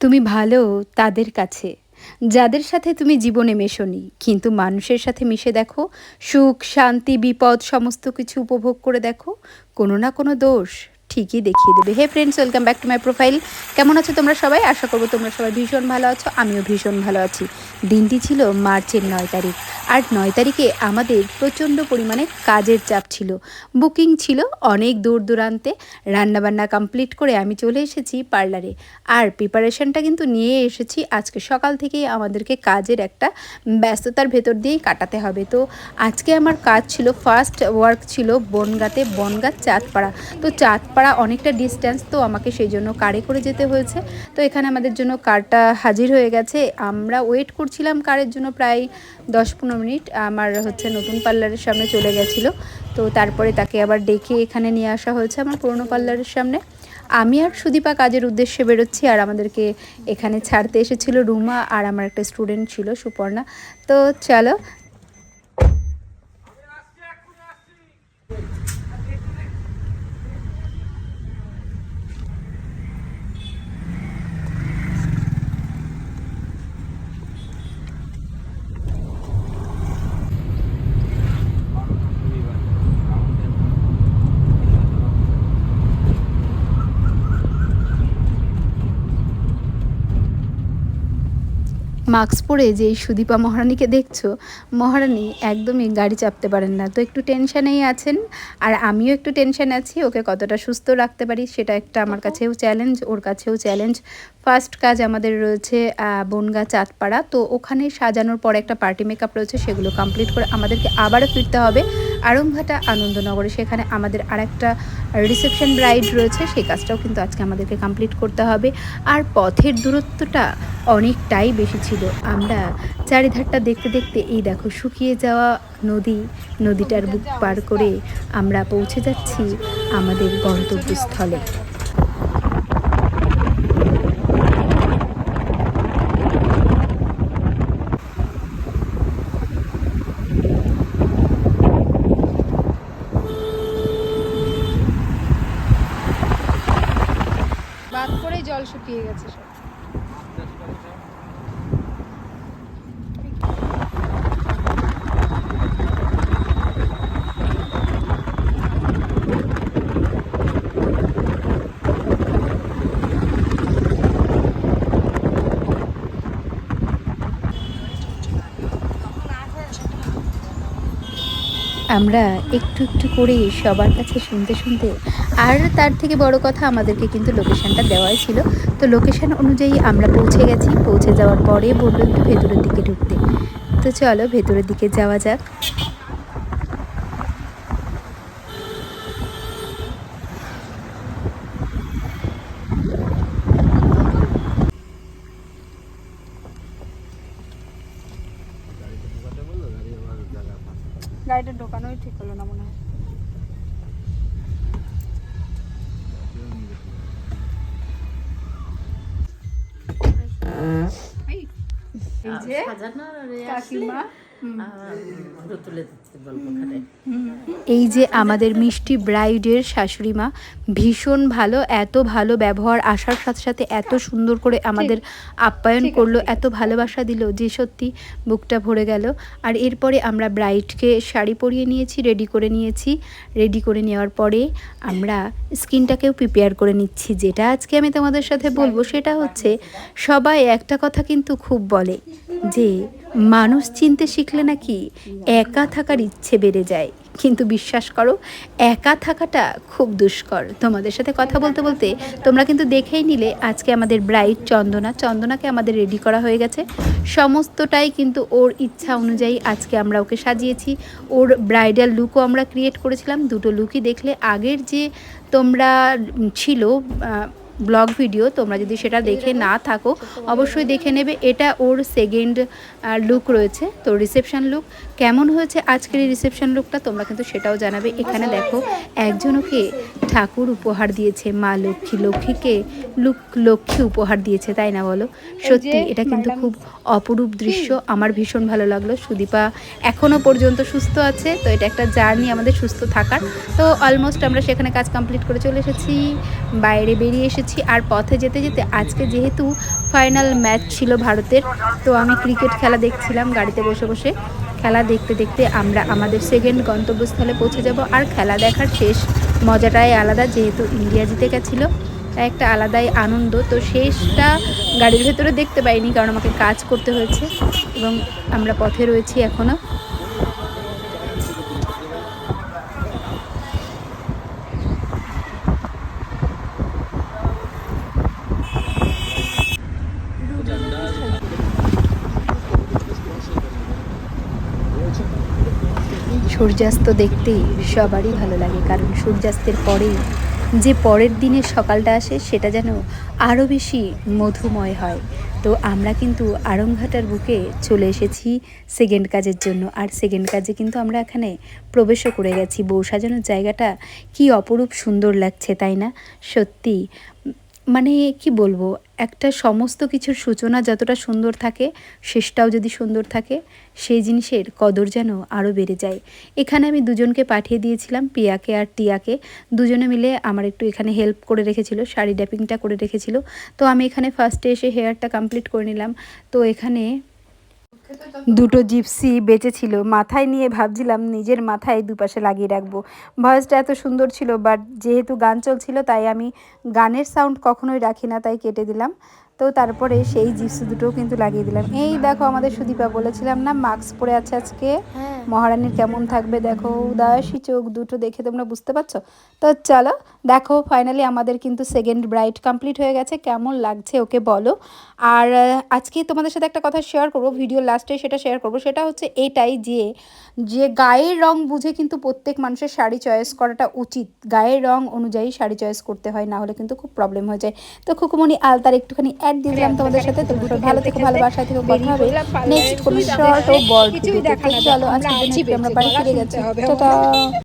তুমি ভালো তাদের কাছে। যাদের সাথে তুমি জীবনে মেশোনি, কিন্তু মানুষের সাথে মিশে দেখো, সুখ, শান্তি, বিপদ, সমস্ত কিছু উপভোগ করে দেখো, কোনো না কোনো দোষ ঠিকই দেখিয়ে দেবে। Hey friends welcome back to my profile কেমন আছো তোমরা সবাই? আশা করব তোমরা সবাই ভীষণ ভালো আছো, আমিও ভীষণ ভালো আছি। দিনটি ছিল মার্চের নয় তারিখ। আর নয় তারিখে আমাদের প্রচণ্ড পরিমাণে কাজের চাপ ছিল। বুকিং ছিল অনেক দূর দূরান্তে। রান্নাবান্না কমপ্লিট করে আমি চলে এসেছি পার্লারে। আর প্রিপারেশনটা কিন্তু নিয়ে এসেছি। আজকে সকাল থেকেই আমাদেরকে কাজের একটা ব্যস্ততার ভেতর দিয়েই কাটাতে হবে। তো আজকে আমার কাজ ছিল ফার্স্ট ওয়ার্ক ছিল বনগাতে বনগাঁ চাঁদপাড়া। তো চাঁদপাড়া অনেকটা ডিস্ট্যান্স তো আমাকে সেই জন্য কারে করে যেতে হয়েছে। তো এখানে আমাদের জন্য কারটা হাজির হয়ে গেছে। আমরা ওয়েট করছিলাম কারের জন্য প্রায় দশ পনেরো মিনিট। আমার হচ্ছে নতুন পার্লারের সামনে চলে গেছিল। তো তারপরে তাকে আবার ডেকে এখানে নিয়ে আসা হয়েছে আমার পুরনো পার্লারের সামনে। আমি আর সুদীপা কাজের উদ্দেশ্যে বেরোচ্ছি আর আমাদেরকে এখানে ছাড়তে এসেছিল রুমা আর আমার একটা স্টুডেন্ট ছিল সুপর্ণা। তো চলো মাস্ক পরে যে সুদীপা মহারানীকে দেখছ, মহারানী একদমই গাড়ি চাপতে পারেন না। তো একটু টেনশানেই আছেন আর আমিও একটু টেনশান আছি, ওকে কতটা সুস্থ রাখতে পারি সেটা একটা আমার কাছেও চ্যালেঞ্জ ওর কাছেও চ্যালেঞ্জ ফার্স্ট কাজ আমাদের রয়েছে বনগা চাঁদপাড়া। তো ওখানে সাজানোর পর একটা পার্টি মেকআপ রয়েছে, সেগুলো কমপ্লিট করে আমাদেরকে আবারও ফিরতে হবে আরংঘাটা আনন্দনগরে। সেখানে আমাদের আর একটা রিসেপশন ব্রাইড রয়েছে, সেই কাজটাও কিন্তু আজকে আমাদেরকে কমপ্লিট করতে হবে। আর পথের দূরত্বটা অনেকটাই বেশি ছিল। আমরা চারিধারটা দেখতে দেখতে এই দেখো শুকিয়ে যাওয়া নদী, নদীটার বুক পার করে আমরা পৌঁছে যাচ্ছি আমাদের গন্তব্যস্থলে। বাদ জল শুকিয়ে গেছে সব। Thank you. আমরা একটু একটু করে সবার কাছে শুনতে শুনতে, আর তার থেকে বড় কথা আমাদেরকে কিন্তু লোকেশানটা দেওয়াই ছিল। তো লোকেশান অনুযায়ী আমরা পৌঁছে গেছি। পৌঁছে যাওয়ার পরে বলল একটু ভেতরের দিকে ঢুকতে। তো চলো ভেতরের দিকে যাওয়া যাক। গাড়িটা ঢোকানোই ঠিক হলো না মনে হয়। এই যে কাকিমা। এই যে আমাদের মিষ্টি ব্রাইডের শাশুড়ি মা ভীষণ ভালো এত ভালো ব্যবহার আসার সাথে সাথে এত সুন্দর করে আমাদের আপ্যায়ন করল এত ভালোবাসা দিল যে সত্যি বুকটা ভরে গেল। আর এরপরে আমরা ব্রাইডকে শাড়ি পরিয়ে নিয়েছি রেডি করে নিয়েছি। রেডি করে নেওয়ার পরে আমরা স্কিনটাকেও প্রিপেয়ার করে নিচ্ছি। যেটা আজকে আমি তোমাদের সাথে বলব সেটা হচ্ছে সবাই একটা কথা কিন্তু খুব বলে যে মানুষ চিনতে শিখলে নাকি একা থাকার ইচ্ছে বেড়ে যায়। কিন্তু বিশ্বাস করো, একা থাকাটা খুব দুষ্কর। তোমাদের সাথে কথা বলতে বলতে তোমরা কিন্তু দেখেই নিলে আজকে আমাদের ব্রাইড চন্দনা। চন্দনাকে আমাদের রেডি করা হয়ে গেছে। সমস্তটাই কিন্তু ওর ইচ্ছা অনুযায়ী আজকে আমরা ওকে সাজিয়েছি। ওর ব্রাইডাল লুকও আমরা ক্রিয়েট করেছিলাম। দুটো লুকই দেখলে আগের যে তোমরা ছিল ব্লগ ভিডিও তোমরা যদি সেটা দেখে না থাকো অবশ্যই দেখে নেবে। এটা ওর সেকেন্ড লুক রয়েছে। তো রিসেপশন লুক কেমন হয়েছে আজকের এই রিসেপশন লুকটা তোমরা কিন্তু সেটাও জানাবে। এখানে দেখো একজনকে ঠাকুর উপহার দিয়েছে মা লক্ষ্মী লক্ষ্মীকে লুক লক্ষ্মী উপহার দিয়েছে তাই না বলো? সত্যি এটা কিন্তু খুব অপরূপ দৃশ্য। আমার ভীষণ ভালো লাগল। সুদীপা এখনও পর্যন্ত সুস্থ আছে। তো এটা একটা জার্নি আমাদের সুস্থ থাকার। তো অলমোস্ট আমরা সেখানে কাজ কমপ্লিট করে চলে এসেছি। বাইরে বেরিয়ে এসেছি। আর পথে যেতে যেতে আজকে যেহেতু ফাইনাল ম্যাচ ছিল ভারতের, তো আমি ক্রিকেট খেলা দেখছিলাম গাড়িতে বসে বসে। খেলা দেখতে দেখতে আমরা আমাদের সেকেন্ড গন্তব্যস্থলে পৌঁছে যাব। আর খেলা দেখার শেষ মজাটাই আলাদা, যেহেতু ইন্ডিয়া জিতে গেছিল। একটা আলাদাই আনন্দ। তো শেষটা গাড়ির ভেতরে দেখতে পাইনি, কারণ আমাকে কাজ করতে হয়েছে। এবং আমরা পথে রয়েছি এখনও সূর্যাস্ত দেখতেই সবারই ভালো লাগে, কারণ সূর্যাস্তের পরেই যে পরের দিনের সকালটা আসে সেটা যেন আরও বেশি মধুময় হয়। তো আমরা কিন্তু আরংঘাটার বুকে চলে এসেছি সেকেন্ড কাজের জন্য, আর সেকেন্ড কাজে কিন্তু আমরা এখানে প্রবেশও করে গেছি। বউ সাজানোর জায়গাটা কি অপরূপ সুন্দর লাগছে, তাই না? সত্যি মানে কি বলব, একটা সমস্ত কিছুর সূচনা যতটা সুন্দর থাকে, শেষটাও যদি সুন্দর থাকে, সেই জিনিসের কদর যেন আরও বেড়ে যায়। এখানে আমি দুজনকে পাঠিয়ে দিয়েছিলাম, পিয়াকে আর টিয়াকে। দুজনে মিলে আমার একটু এখানে হেল্প করে রেখেছিল, শাড়ি ড্যাপিংটা করে রেখেছিল। তো আমি এখানে ফার্স্টে এসে হেয়ারটা কমপ্লিট করে নিলাম। তো এখানে দুটো জিপসি বেঁচেছিল। মাথায় নিয়ে ভাবছিলাম নিজের মাথায় দুপাশে লাগিয়ে রাখব। ভয়েসটা এত সুন্দর ছিল বাট যেহেতু গান চলছিল, তাই আমি গানের সাউন্ড কখনোই রাখি না, তাই কেটে দিলাম। তো তারপরে সেই জিপসি দুটোও কিন্তু লাগিয়ে দিলাম। এই দেখো আমাদের সুদীপা বলেছিলাম না মাস্ক পরে আছে আজকে। মহারানীর কেমন থাকবে দেখো উদাসী চোখ দুটো দেখে তোমরা বুঝতে পারছ? তো চলো দেখো ফাইনালি আমাদের কিন্তু সেকেন্ড ব্রাইট কমপ্লিট হয়ে গেছে কেমন লাগছে ওকে বলো। আর আজকে তোমাদের সাথে একটা কথা শেয়ার করব ভিডিও লাস্টে সেটা শেয়ার করব সেটা হচ্ছে এটাই যে যে গায়ের রং বুঝে কিন্তু প্রত্যেক মানুষের শাড়ি চয়েস করাটা উচিত। গায়ের রং অনুযায়ী শাড়ি চয়েস করতে হয় না হলে কিন্তু খুব প্রবলেম হয়ে যায়। তো খুকুমনি আলতার একটুখানি অ্যাড দিয়ে দিলাম তোমাদের সাথে তো দুটো ভালো থেকে ভালোবাসা থেকে কথা হবে। নেক্সট কোনো শর্ট ও বড় দেখা না। চলো আজকে আমরা বাড়ি ফিরে গেছি। টাটা